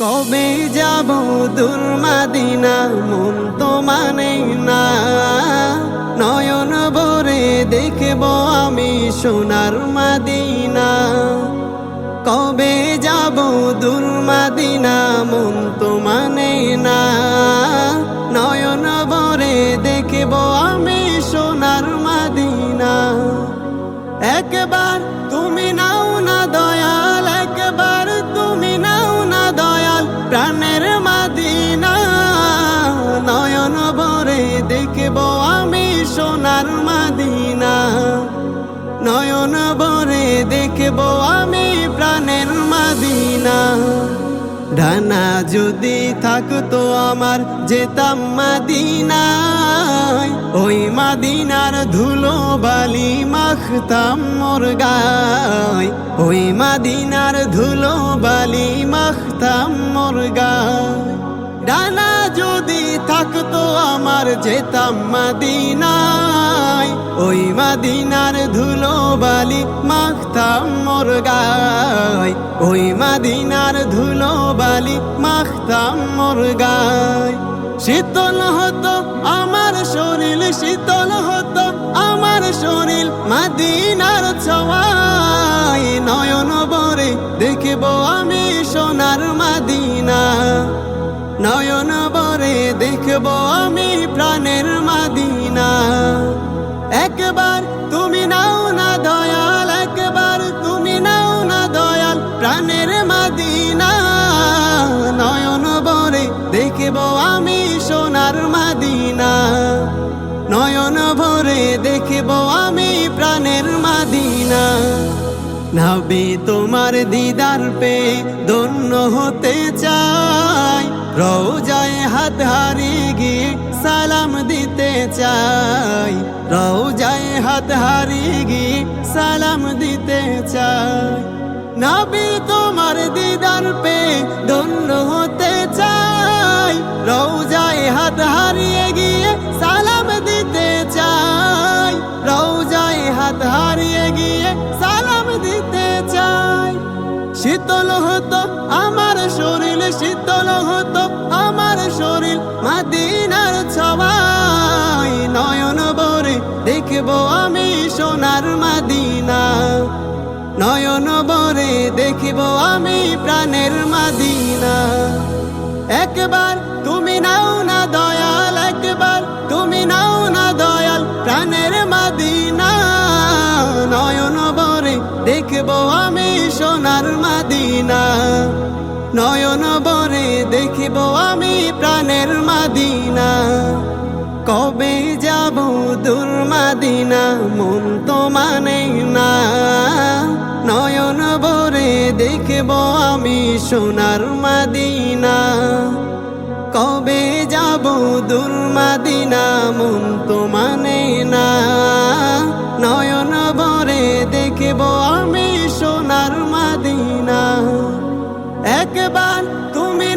কবে যাব দূর মাদিনা মন তো মানে না? নয়ন ভরে দেখব আমি সোনার মাদিনা। কবে যাব দূর মাদিনা মন তো প্রাণের মাদিনা নয়ন ভরে দেখব আমি সোনার মাদিনা। নয়ন ভরে দেখব আমি প্রাণের মাদিনা। ডানা যদি থাকতো আমার, যেতাম মাদিনায়। ওই মাদিনার ধুলো বালি মাখতাম মোর গায়। ওই মাদিনার ধুলো বালি মাখতাম মোর গায়। ডানা যদি থাকতো আমার, যেতাম মাদিনায়। ওই মাদিনার ধুলো বালি মাখতাম মোর গায়। ওই মাদিনার ধুলো বালি মাখতাম মোর গায়। শীতল হতো আমার শরীর, শীতল হতো আমার শরীর। মাদিনার ছোঁয়ায় একবার, তুমি নাও না দয়াল, একবার, তুমি নাও না দয়াল, প্রাণের মাদিনা, নয়ন বরে দেখব আমি সোনার মাদিনা। নয়ন ভরে দেখব আমি প্রাণের মাদিনা। নাবি তোমার দিদার পে দন্য হতে চাই, রোজায় হাত হারিয়ে গিয়ে সালাম দিতে চাই, রোজায় হাত হারিয়ে গিয়ে সালাম দিতে চাই নাবি তোমার দিদার পে দন্য হতে চাই রোজায় হাত হারিয়ে গিয়ে সালাম দিতে চাই রোজায় হাত হারিয়ে গিয়ে সালাম দিতে চাই শীতল হতো আমার শরীর, শীতল দেখব আমি সোনার মাদিনা। নয়ন বরে দেখব আমি প্রাণের মাদিনা। একবার তুমি নাও না দয়াল, একবার তুমি নাও না দয়াল প্রাণের মাদিনা। নয়ন বরে দেখব আমি সোনার মাদিনা। নয়ন বরে দেখব আমি প্রাণের মাদিনা। কবে যাব দূর মাদিনা মন তো মানে না। নয়ন বরে দেখব আমি সোনার মাদিনা। কবে যাব দূর মাদিনা, মন তো মানে না। নয়ন বরে দেখব আমি সোনার মাদিনা। একবার তুমি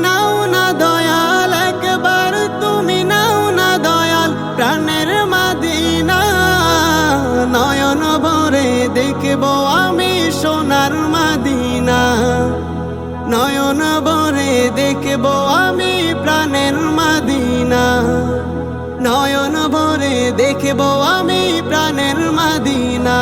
নয়ন বরে দেখব আমি প্রাণের মাদিনা। নয়ন ভরে দেখব আমি প্রাণের মাদিনা।